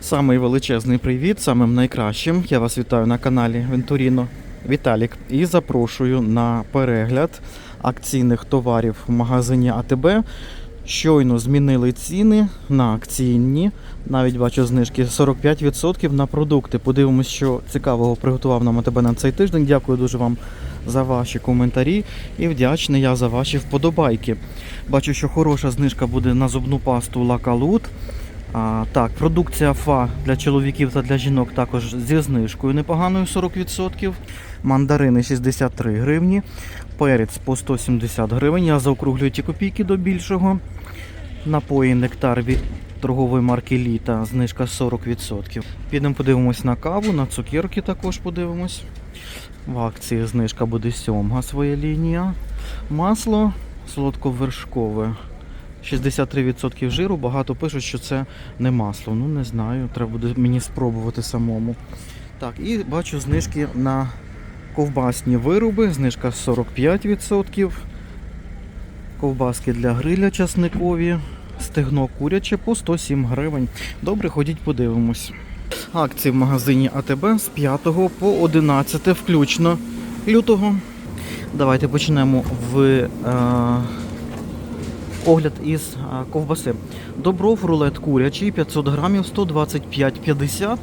Самий величезний привіт, самим найкращим. Я вас вітаю на каналі Вентуріно Віталік і запрошую на перегляд акційних товарів в магазині АТБ. Щойно змінили ціни на акційні. Навіть бачу знижки 45% на продукти. Подивимось, що цікавого приготував нам АТБ на цей тиждень. Дякую дуже вам за ваші коментарі і вдячний я за ваші вподобайки. Бачу, що хороша знижка буде на зубну пасту Лакалут. А, так, продукція ФА для чоловіків та для жінок також зі знижкою непоганою 40%. Мандарини 63 гривні, перець по 170 гривень. Я заокруглюю ті копійки до більшого. Напої нектар від торгової марки Літа, знижка 40%. Підемо подивимось на каву, на цукерки також подивимось. В акції знижка буде сьомга своя лінія. Масло солодковершкове. 63% жиру. Багато пишуть, що це не масло. Ну не знаю, треба буде мені спробувати самому. Так, і бачу знижки на ковбасні вироби. Знижка 45%. Ковбаски для гриля часникові. Стегно куряче по 107 гривень. Добре, ходіть подивимось. Акції в магазині АТБ з 5 по 11 включно лютого. Давайте почнемо в е, огляд із е, ковбаси. Добров рулет курячий 500 грамів 125,50.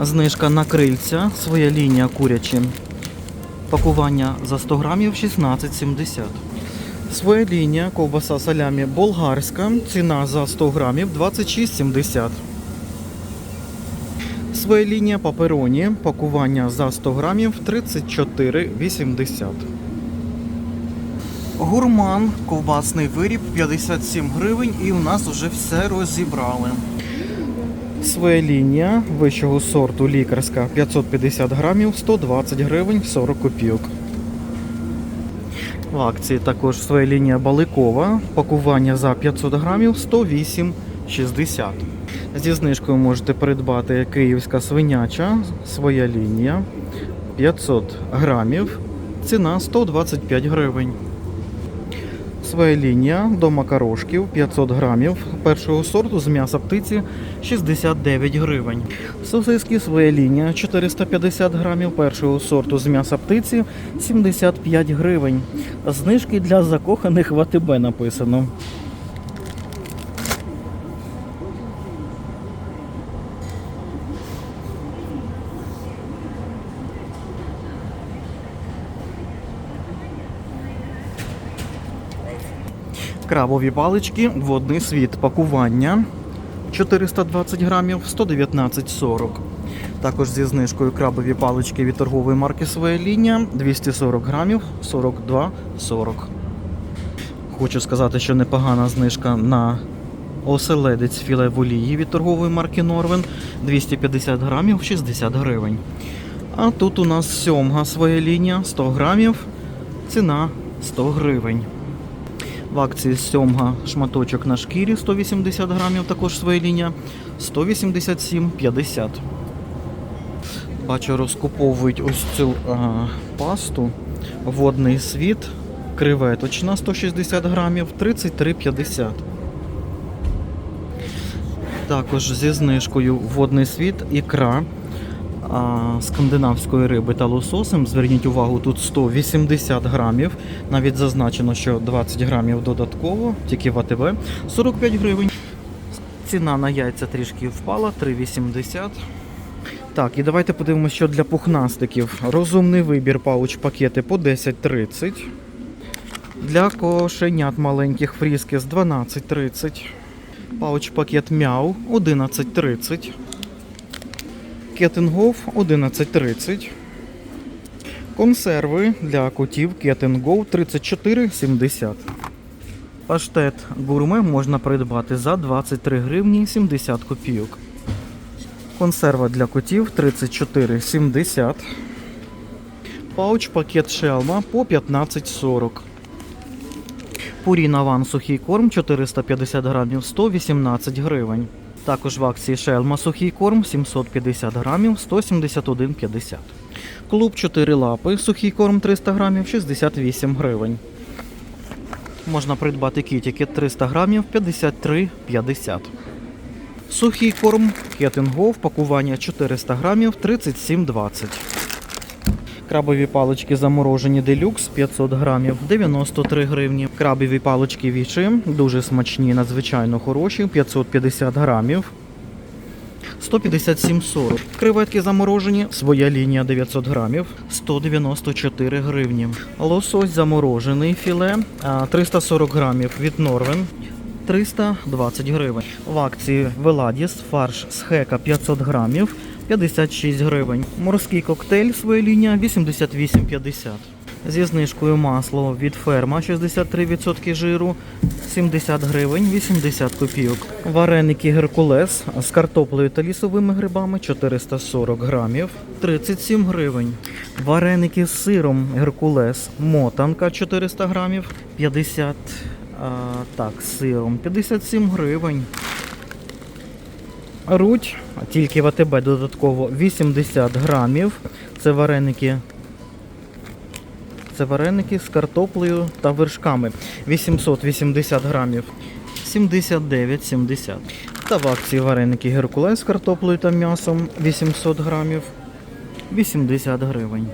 Знижка на крильця, своя лінія курячі. Пакування за 100 грамів 16,70. Своя лінія ковбаса салямі болгарська. Ціна за 100 грамів 26,70. Своя лінія папероні. Пакування за 100 грамів 34,80. Гурман, ковбасний виріб 57 гривень і у нас вже все розібрали. Своя лінія вищого сорту лікарська 550 грамів 120 гривень 40 копійок. В акції також своя лінія баликова. Пакування за 500 грамів 108,60. Зі знижкою можете придбати київська свиняча, своя лінія 500 грамів. Ціна 125 гривень. Своя лінія до макарошків 500 грамів першого сорту з м'яса птиці 69 гривень. Сосиски своя лінія 450 грамів першого сорту з м'яса птиці 75 гривень. Знижки для закоханих в АТБ написано. Крабові палички, водний світ, пакування 420 грамів 119,40. Також зі знижкою крабові палички від торгової марки Своя лінія 240 грамів 42,40. Хочу сказати, що непогана знижка на оселедець філе в олії від торгової марки Норвен 250 грамів 60 гривень. А тут у нас сьомга своя лінія 100 грамів, ціна 100 гривень. В акції сьомга шматочок на шкірі 180 грамів, також своя лінія 187,50. Бачу, розкуповують ось цю а, пасту. Водний світ, креветочна 160 грамів, 33,50. Також зі знижкою водний світ, ікра скандинавської риби та лососем. Зверніть увагу, тут 180 грамів. Навіть зазначено, що 20 грамів додатково, тільки в АТВ. 45 гривень. Ціна на яйця трішки впала, 3,80. Так, і давайте подивимося, що для пухнастиків. Розумний вибір пауч пакети по 10,30. Для кошенят маленьких фріски з 12,30. Пауч пакет мяу 11,30. Кетенгоф 11.30. Консерви для котів Кетенгоу 34,70. Паштет гурме можна придбати за 23 гривні 70 копійок. Консерва для котів 34,70. Пауч пакет шелма по 15,40. Пуріна ван сухий корм 450 грамів 118 гривень. Також в акції шельма сухий корм 750 грамів 171,50. Клуб 4 лапи, сухий корм 300 грамів 68 гривень. Можна придбати кітіки 300 грамів 53,50. Сухий корм Кетингов, пакування 400 грамів 37,20. Крабові палички заморожені делюкс 500 грамів 93 гривні. Крабові палички вічі дуже смачні, надзвичайно хороші 550 грамів. 157,40. Креветки заморожені, своя лінія 900 грамів, 194 гривні. Лосось заморожений філе 340 грамів від Норвен. 320 гривень. В акції Веладіс фарш з хека 500 грамів 56 гривень. Морський коктейль своя лінія 88,50. Зі знижкою масло від ферма 63% жиру 70 гривень 80 копійок. Вареники Геркулес з картоплею та лісовими грибами 440 грамів 37 гривень. Вареники з сиром Геркулес мотанка 400 грамів 50 а, так, сиром 57 гривень. Руть, тільки в АТБ додатково 80 грамів. Це вареники це вареники з картоплею та вершками. 880 грамів. 79,70. Та в акції вареники Геркулес з картоплею та м'ясом 800 грамів. 80 гривень.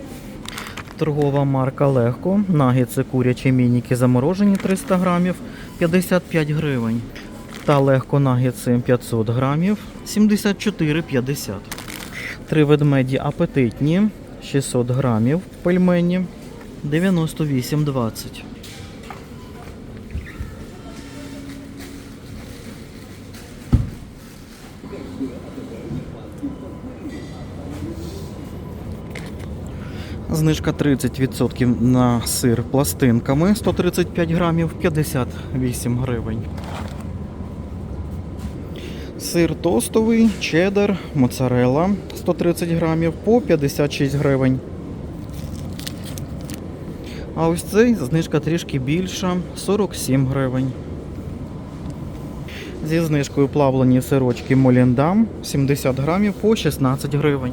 Торгова марка Легко. Нагетси курячі мініки заморожені 300 грамів 55 гривень. Та легко нагетси 500 грамів 74,50. Три ведмеді апетитні 600 грамів пельмені 98,20. Знижка 30% на сир пластинками 135 грамів 58 гривень. Сир тостовий, чеддер, моцарелла 130 грамів по 56 гривень. А ось цей знижка трішки більша 47 гривень. Зі знижкою плавлені сирочки Моліндам 70 грамів по 16 гривень.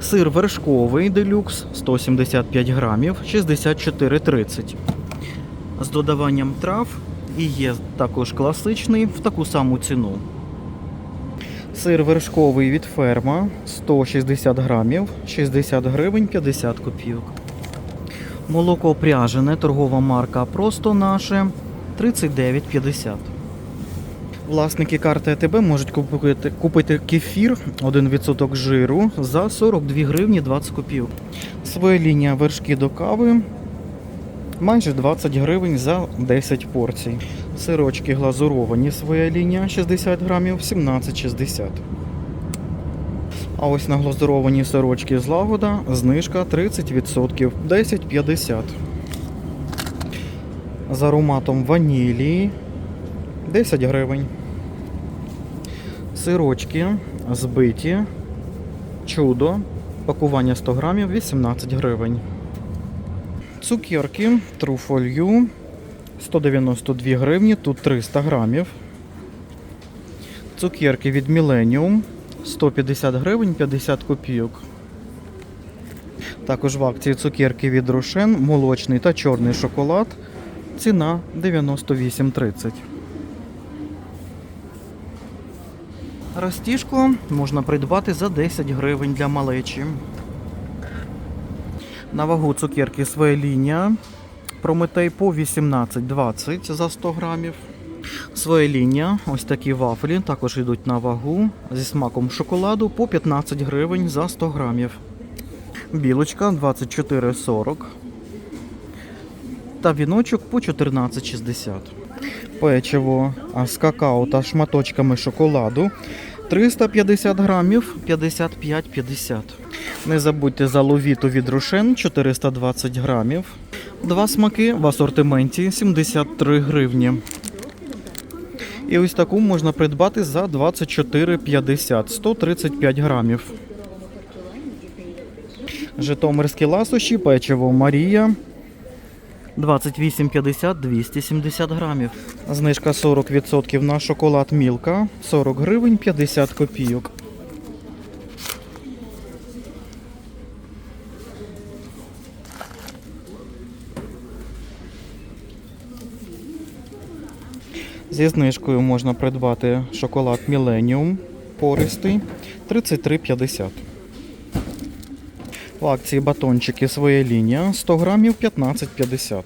Сир вершковий делюкс 175 грамів 64,30. З додаванням трав і є також класичний в таку саму ціну. Сир вершковий від ферма 160 грамів 60 гривень 50 копійок. Молоко пряжене, торгова марка Просто наше 39,50. Власники карти АТБ можуть купити, купити кефір 1% жиру за 42 гривні 20 копійок. Своя лінія вершки до кави майже 20 гривень за 10 порцій. Сирочки глазуровані, своя лінія 60 грамів 17,60. А ось на глазуровані сирочки з лагода знижка 30% 10,50. З ароматом ванілії 10 гривень. Сирочки збиті. Чудо. Пакування 100 грамів 18 гривень. Цукерки труфолью 192 гривні, тут 300 грамів. Цукерки від Millennium 150 гривень 50 копійок. Також в акції цукерки від Рошен, молочний та чорний шоколад. Ціна 98,30. Ростішку можна придбати за 10 гривень для малечі. На вагу цукерки своя. Прометей по 18,20 за 100 грамів. Своя ось такі вафлі, також йдуть на вагу зі смаком шоколаду по 15 гривень за 100 грамів. Білочка 24,40. Та віночок по 14,60. Печиво з какао та шматочками шоколаду 350 грамів 55,50. Не забудьте за ловіту від Рошен 420 грамів. Два смаки в асортименті 73 гривні. І ось таку можна придбати за 24,50 135 грамів. Житомирські ласощі, печиво Марія 28,50 270 грамів. Знижка 40% на шоколад Мілка 40 гривень 50 копійок. Зі знижкою можна придбати шоколад Millennium пористий 33,50. В акції батончики своя лінія 100 грамів 15,50.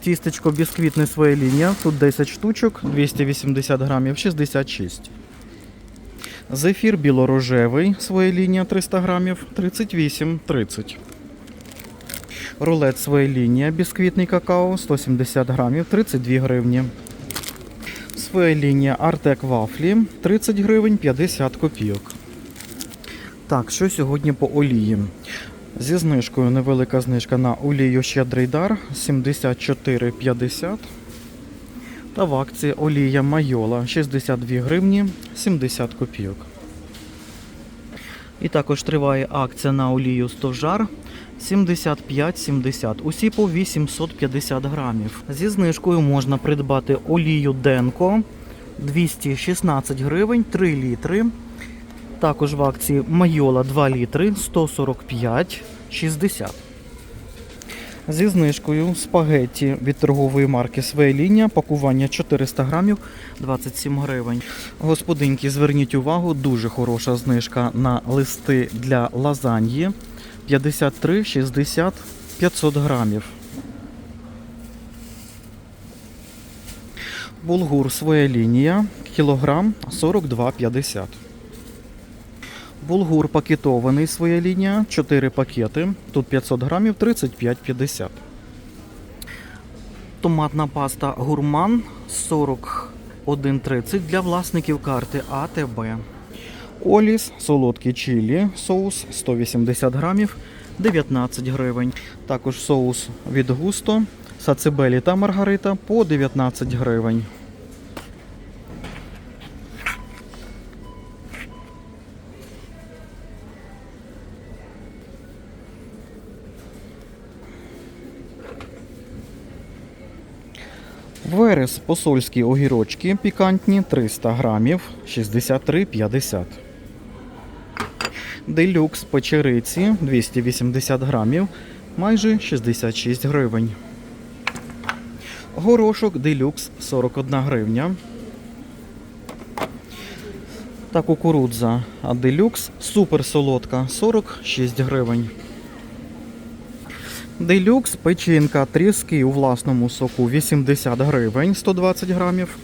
Тістечко бісквітне своя лінія. Тут 10 штучок, 280 грамів 66. Зефір білорожевий своя лінія 300 грамів 38,30. Рулет своя лінія бісквітний какао 170 грамів 32 гривні. Своя лінія Артек Вафлі 30 гривень 50 копійок. Так, що сьогодні по олії? Зі знижкою невелика знижка на олію Щедрий дар 74,50. Та в акції олія Майола 62 гривні 70 копійок. І також триває акція на олію Стожар 75,70. Усі по 850 грамів. Зі знижкою можна придбати олію Денко 216 гривень 3 літри. Також в акції Майола 2 літри 145,60. Зі знижкою спагетті від торгової марки Своя лінія, пакування 400 грамів 27 гривень. Господинки, зверніть увагу, дуже хороша знижка на листи для лазаньї 53,60 500 грамів. Булгур своя лінія, кілограм 42,50. Булгур пакетований своя лінія, 4 пакети. Тут 500 грамів 35,50. Томатна паста гурман 41,30 для власників карти АТБ. Оліс, солодкий чилі, соус 180 грамів 19 гривень. Також соус від густо, сацебелі та маргарита по 19 гривень. Верес посольські огірочки пікантні 300 грамів 63,50. Делюкс печериці 280 грамів майже 66 гривень. Горошок делюкс 41 гривня. Та кукурудза делюкс супер солодка 46 гривень. Делюкс печінка тріски у власному соку 80 гривень 120 грамів.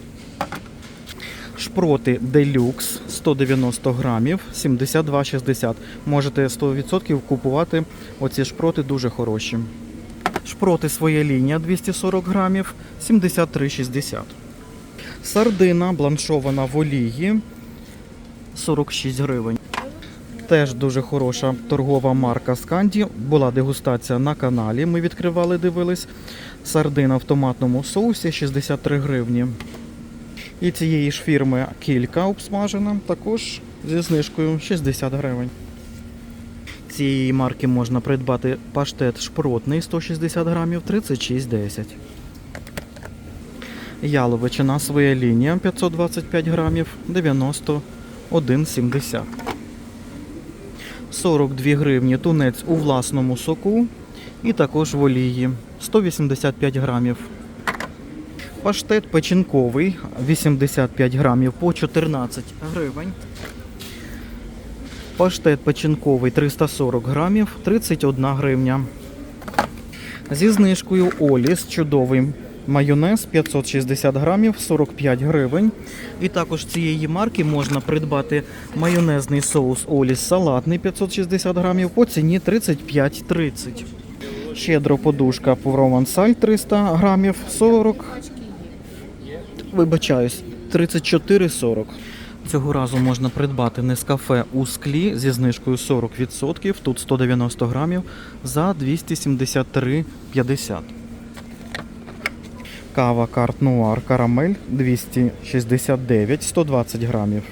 Шпроти Делюкс 190 грамів 72,60. Можете 100% купувати. Оці шпроти дуже хороші. Шпроти своя лінія 240 грамів 73,60. Сардина бланшована в олії 46 гривень. Теж дуже хороша торгова марка Сканді. Була дегустація на каналі. Ми відкривали, дивились. Сардина в томатному соусі 63 гривні. І цієї ж фірми кілька обсмажена, також зі знижкою 60 гривень. Цієї марки можна придбати паштет шпротний 160 грамів 36,10. Яловичина своя лінія 525 грамів 91,70. 42 гривні тунець у власному соку і також в олії 185 грамів. Паштет печінковий 85 грамів по 14 гривень. Паштет печінковий 340 грамів 31 гривня. Зі знижкою Оліс чудовий майонез 560 грамів 45 гривень. І також цієї марки можна придбати майонезний соус Оліс салатний 560 грамів по ціні 35,30. Щедро подушка провансаль 300 грамів 40 Вибачаюсь, 34,40. Цього разу можна придбати Нескафе у склі зі знижкою 40%, тут 190 грамів за 273,50. Кава Карт Нуар Карамель 269, 120 грамів.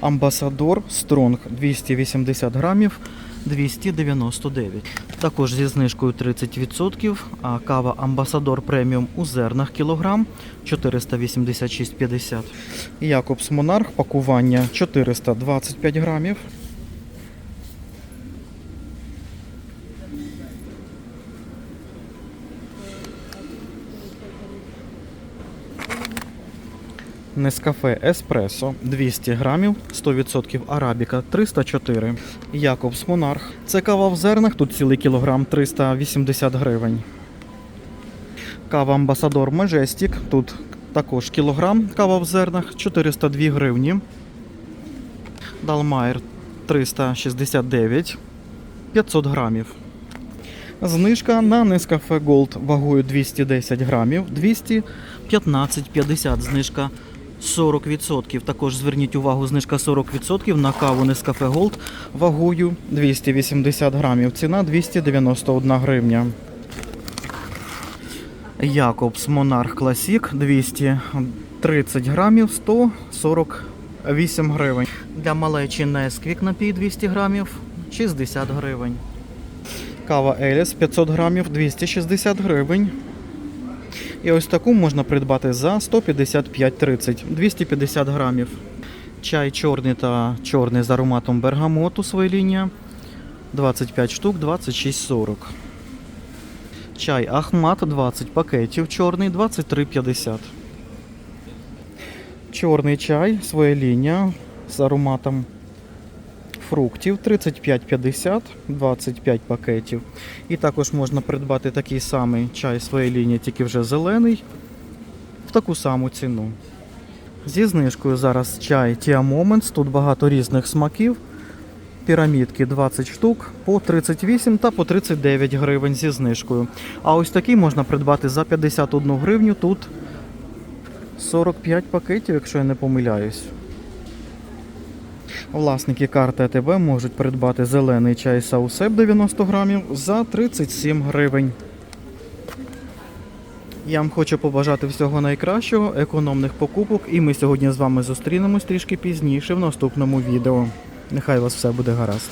Амбасадор Стронг 280 грамів 299. Також зі знижкою 30%, а кава Амбасадор преміум у зернах кілограм 486,50. Якобс Монарх пакування 425 грамів. Нескафе Еспресо 200 грамів, 100% арабіка 304. Якобс Монарх. Це кава в зернах, тут цілий кілограм 380 гривень. Кава Амбасадор Majestic, тут також кілограм кава в зернах 402 гривні. Далмайер 369 500 грамів. Знижка на Nescafe Gold вагою 210 грамів, 215,50 знижка 40%. Також зверніть увагу, знижка 40% на каву Nescafe Gold вагою 280 грамів. Ціна 291 гривня. Якобс Монарх Класік 230 грамів 148 гривень. Для малечі Несквік напій 200 грамів 60 гривень. Кава Еліс 500 грамів 260 гривень. І ось таку можна придбати за 155,30 250 грамів. Чай чорний та чорний з ароматом бергамоту своя лінія 25 штук 26,40. Чай Ахмат 20 пакетів чорний 23,50. Чорний чай своя з ароматом фруктів 35,50, 25 пакетів. І також можна придбати такий самий чай своєї лінії, тільки вже зелений, в таку саму ціну. Зі знижкою зараз чай Tia Moments, тут багато різних смаків. Пірамідки 20 штук по 38 та по 39 гривень зі знижкою. А ось такий можна придбати за 51 гривню. Тут 45 пакетів, якщо я не помиляюсь. Власники карти АТБ можуть придбати зелений чай Саусеп 90 грамів за 37 гривень. Я вам хочу побажати всього найкращого, економних покупок, і ми сьогодні з вами зустрінемось трішки пізніше в наступному відео. Нехай вас все буде гаразд.